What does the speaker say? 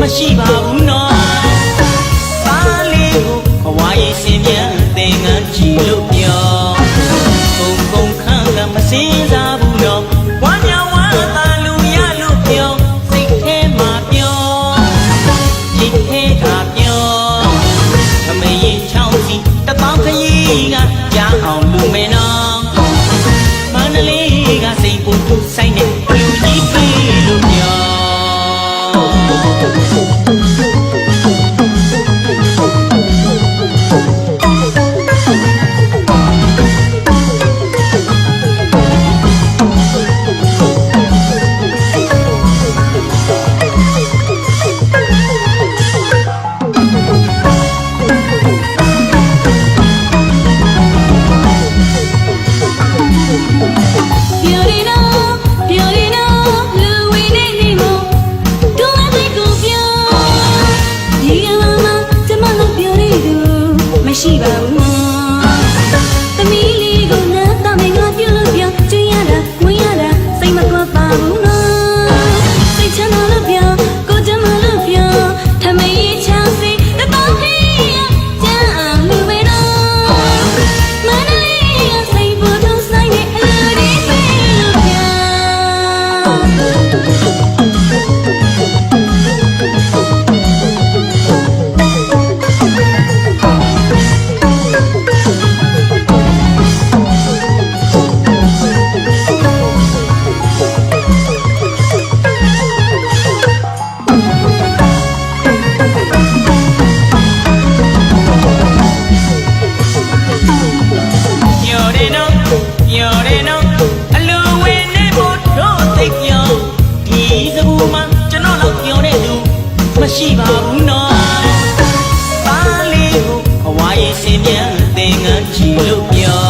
မရှိပါဘူးနော်ပါလေးကိုဘဝရဲ့ရှင်ပြန်သင်ငန်းကြည့်လို့ပြောဘုံဘုံခံကမစင်စားဘူးနော်ဝမ်းမြောက်ဝမ်းသာလူရလို့ပြောစိတ်ထဲမှာပြောစိတ်ထဲကပြောအမေရင်ချောင်းစီတပေါင်းခရီးကကြားအောင်လူမင်းနော်မန္တလေးကစိတ်ပူဆိုင် ဘူးမှကျွန်တော်လောက်ပြောတဲ့သူမရှိပါဘူးနော်ပါလေးကိုအဝါရင်ရှင်ပြန်သင်္ကန်းချီလို့ပြော